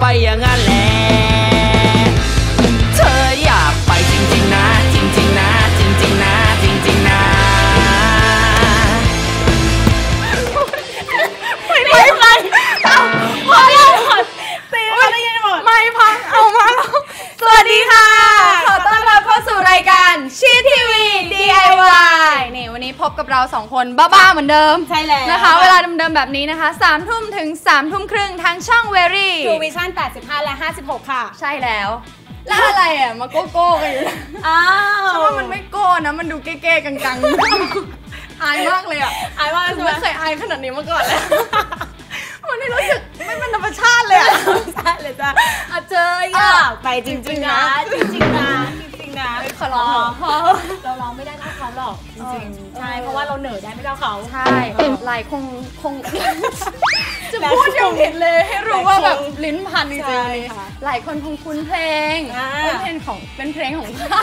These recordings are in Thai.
ไปอย่างนั้นแหละเธออยากไปจริงๆนะ จริงๆนะ จริงๆนะ จริงๆนะไม่พังเอาพอแล้วตีมาได้ยังหมดไม่พังเอามาแล้วสวัสดีค่ะ ขอต้อนรับเข้าสู่รายการชีทีวี DIY นี่วันนี้ พบกับเราสองคนบ้าๆเหมือนเดิมใช่แล้วนะคะ เวลาเดิมๆแบบนี้นะคะ3ทุ่มถึง3ทุ่มครึ่งทางช่องเวรี่ทูวิชั่น85 และ 56 ค่ะ ใช่แล้ว แล้วอะไรอะมาโก้โก้กันอยู่นะอ้าวเพราะว่ามันไม่โก้นะมันดูเก้ๆกังๆอายมากเลยอะอายว่าคือใช่ไหมไม่เคยอายขนาดนี้มาก่อนเลยวันนี้รู้สึกไม่เป็นธรรมชาติเลยอะใช่เลยจ้ะอะเจอออะยากไปจริงๆนะจริงๆนะจริงๆนะขอร้องพอเราร้องไม่ได้ เท่าเขาหรอกจริงๆใช่เพราะว่าเราเหนือได้ไม่เท่าเขาใช่หลายคงคง จะพูดยังผิดเลยให้รู้ว่าแบบลิ้นพันจริงๆใช่วันนี้ค่ะหลายคนคงคุ้นเพลงอ่าเป็นเพลงของเป็นเพลงของใคร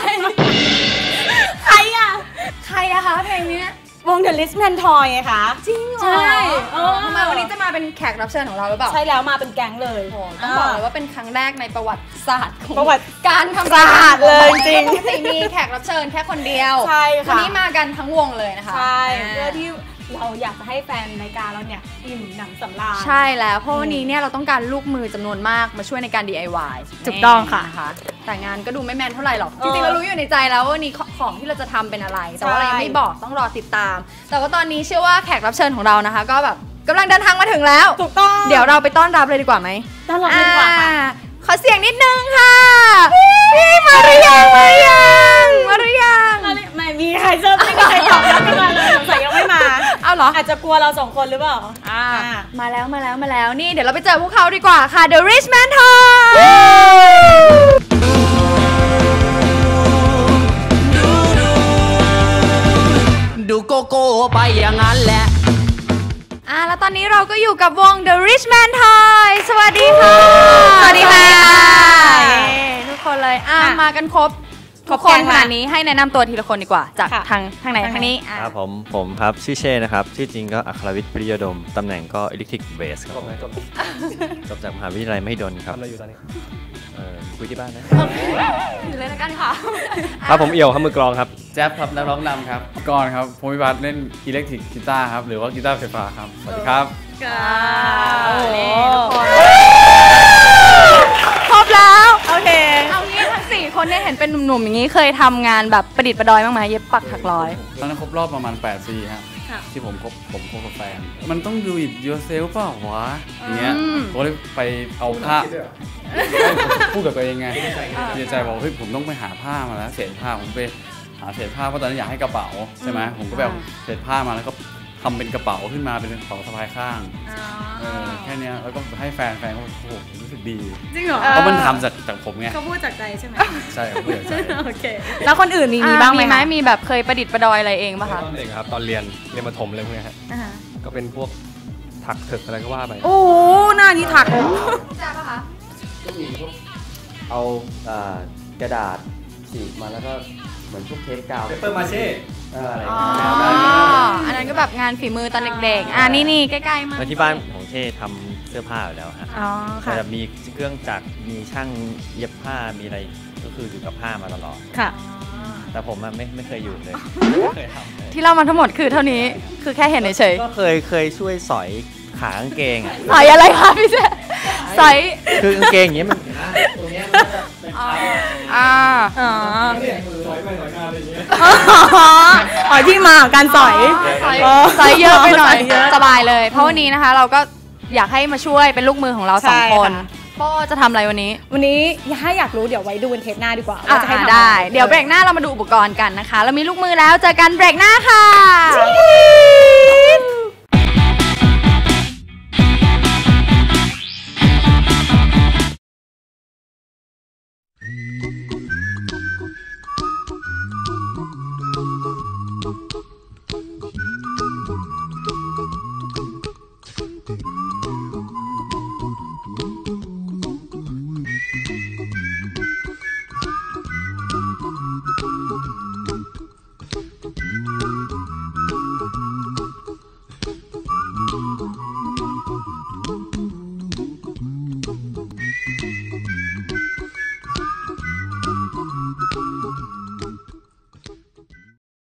วง The List Man Toy ไงคะ จริงเหรอใช่เออ ทำไมวันนี้จะมาเป็นแขกรับเชิญของเราหรือเปล่า ใช่แล้วมาเป็นแก๊งเลย โอ้โหต้องบอกเลยว่าเป็นครั้งแรกในประวัติศาสตร์ของประวัติการทำศาสตร์เลยจริง ปกติมีแขกรับเชิญแค่คนเดียวใช่ค่ะ วันนี้มากันทั้งวงเลยนะคะ ใช่าเพื่อที่ เราอยากจะให้แฟนรายการเราเนี่ยอิ่มหนำสำราญใช่แล้ว เพราะวันนี้เนี่ยเราต้องการลูกมือจำนวนมากมาช่วยในการ DIY ถูกต้องค่ะนแต่งานก็ดูไม่แมนเท่าไหร่หรอกเอจอริงๆเรารู้อยู่ในใจแล้วว่าวันนี้ของที่เราจะทำเป็นอะไร แต่ว่าเรายังไม่บอกต้องรอติดตาม แต่ว่าตอนนี้เชื่อว่าแขกรับเชิญของเรานะคะ ก็แบบกำลังเดินทางมาถึงแล้ว ถูกต้อง เดี๋ยวเราไปต้อนรับเลยดีกว่าไหมต้อนรับเลยดีกว่าค่ะอ่ขอเสียงนิดนึงค่ะพี่มาหรือยังมาหรือยังมาหรือยังไม่มีใครเจอไม่มีใครตอบรับกันมาเลยสงสัยยังไม่มา เอาเหรออาจจะกลัวเราสองคนหรือเปล่าอ่าอ่ามาแล้วมาแล้วมาแล้วนี่เดี๋ยวเราไปเจอพวกเขาดีกว่าค่ะ The Rich Man Toy ดูโกโก้ไปอย่างนั้นแหละอ่าแล้วตอนนี้เราก็อยู่กับวง The Rich Man Toy สวัสดีค่ะ สวัสดีค่ะเย้ทุกคนเลยอ่าค่ะมากันครบ ครทุบกคนแก๊งขค่ะนาดนี้ให้แนะนำตัวทีละคนดีกว่า จากค่ะทางทางไหนทางไหนทางนี้อะครับผมผมครับชื่อเช่นะครับชื่อจริงก็อัครวิทย์ปริยดมตำแหน่งก็ Electric Base ครับจบจบจากมหาวิทยาลัยมหิดลครับทำอะไรอยู่ตอนนี้เออคุยที่บ้านนะถือเลยละกันค่ะครับผมเอี่ยวครับมือกลองครับแจ๊บครับนักร้องนำครับกรครับภูมิวัฒน์เล่นอิเล็กทริกกีตาร์ครับหรือว่ากีตาร์ไฟฟ้าครับสวัสดีครับ นี่ทุกคนครบแล้ว โอเค เอางี้ทั้งสี่คน เนี่ยเห็นเป็นหนุ่มๆอย่างนี้เคยทำงานแบบประดิษฐ์ประดอยบ้างไหมเย็บปักถักร้อย ตอนนั้นครบรอบประมาณ 8 ปีครับค่ะ ที่ผมคบผมคบกับแฟน มันต้องดู it yourself เปล่าวะอย่างเงี้ยอืม ผมก็เลยไปเอาผ้าพูดกับตัวเองไงในใจบอกเฮ้ยผมต้องไปหาผ้ามาแล้วเศษผ้าผมไปหาเศษผ้าเพราะตอนนั้นอยากให้กระเป๋าใช่ไหมผมก็แบบเศษผ้ามาแล้วก็ ทำเป็นกระเป๋าขึ้นมาเป็นกระเป๋าสะพายข้างเออแค่เนี้ยแล้วก็ให้แฟนแฟนเขาบอกโอ้โหรู้สึกดีจริงเหรอเพราะมันทำจากจากผมไงเขาพูดจากใจใช่ไหมใช่ผมเปิดใจโอเคแล้วคนอื่นมีมีอ่บ้างไหมมีไหมคะมีแบบเคยประดิษฐ์ประดอยอะไรเองป่ะคะตอนเด็กครับตอนเรียนเรียนประถมเลยพวกเนี้ยฮะอ่าก็เป็นพวกถักถึกอะไรก็ว่าไปโอ้โหหน้านี้ถักจ้าป่ะคะเอาอ่ากระดาษฉีกมาแล้วก็เหมือนพวกเทปกาวเปเปอร์มาเช่ เอออะไรอ๋อแนวนั้นอันนั้นก็แบบงานฝีมือตอนเด็กๆ อ่านี่นี่ใกล้ๆมาแล้วที่บ้านของเช่ทำเสื้อผ้าอยู่แล้วฮะอ๋อแต่ค่ะจะมีเครื่องจักรมีช่างเย็บผ้ามีอะไรก็คืออยู่กับผ้ามาตลอด ค่ะ แต่ผมอะไม่ไม่เคยอยู่เลยไม่เคยทำเลยที่เล่ามาทั้งหมดคือเท่านี้คือแค่เห็นเฉยก็เคยเคยช่วยสอยขากางเกงอะ ๆสอยอะไรคะพี่เจ๊สอยคือกางเกงอย่างเงี้ยมันอ่าอ๋ออ๋ อที่มาของการสอยสอย อ๋อสอยเยอะไปหน่อยสอยเยอะสบายเลย เพราะวันนี้นะคะ เราก็อยากให้มาช่วยเป็นลูกมือของเราสองใช่คนค่ะ โป้จะทำอะไรวันนี้วันนี้ถ้าอยากรู้เดี๋ยวไว้ดูบนเทปหน้าดีกว่าอ่าว่าจะให้ทำอะร ได้ เดี๋ยวเบรกหน้าเรามาดูอุปกรณ์กันนะคะแล้วมีลูกมือแล้วเจอกันเบรกหน้าค่ะ